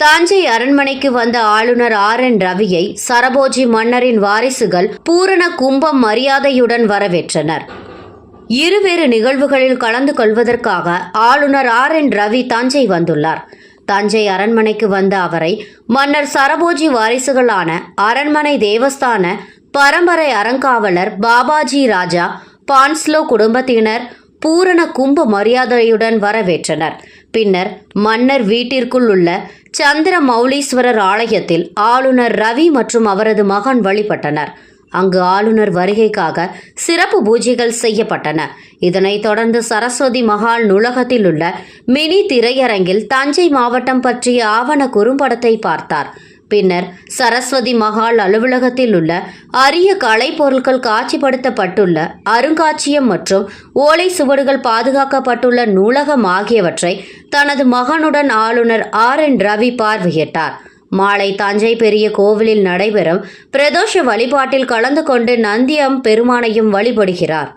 தஞ்சை அரண்மனைக்கு வந்த ஆளுநர் ஆர் என் ரவியை சரபோஜி மன்னரின் வாரிசுகள் பூரண கும்பம் மரியாதையுடன் வரவேற்றனர். இருவேறு நிகழ்வுகளில் கலந்து கொள்வதற்காக ஆளுநர் ஆர் என் ரவி தஞ்சை வந்துள்ளார். தஞ்சை அரண்மனைக்கு வந்த அவரை மன்னர் சரபோஜி வாரிசுகளான அரண்மனை தேவஸ்தான பரம்பரை அறங்காவலர் பாபாஜி ராஜா பான்ஸ்லோ குடும்பத்தினர் பூரண கும்ப மரியாதையுடன் வரவேற்றனர். பின்னர் மன்னர் வீட்டிற்குள் உள்ள சந்திர மௌலீஸ்வரர் ஆலயத்தில் ஆளுநர் ரவி மற்றும் அவரது மகன் வழிபட்டனர். அங்கு ஆளுநர் வருகைக்காக சிறப்பு பூஜைகள் செய்யப்பட்டன. இதனைத் தொடர்ந்து சரஸ்வதி மகால் நூலகத்தில் உள்ள மினி திரையரங்கில் தஞ்சை மாவட்டம் பற்றிய ஆவண குறும்படத்தை பார்த்தார். பின்னர் சரஸ்வதி மகால் அலுவலகத்தில் உள்ள அரிய கலைப்பொருட்கள் காட்சிப்படுத்தப்பட்டுள்ள அருங்காட்சியம் மற்றும் ஓலை சுவடுகள் பாதுகாக்கப்பட்டுள்ள நூலகம் ஆகியவற்றை தனது மகனுடன் ஆளுநர் ஆர் என் ரவி பார்வையிட்டார். மாலை தஞ்சை பெரிய கோவிலில் நடைபெறும் பிரதோஷ வழிபாட்டில் கலந்து கொண்டு நந்தியம் பெருமானையும் வழிபடுகிறார்.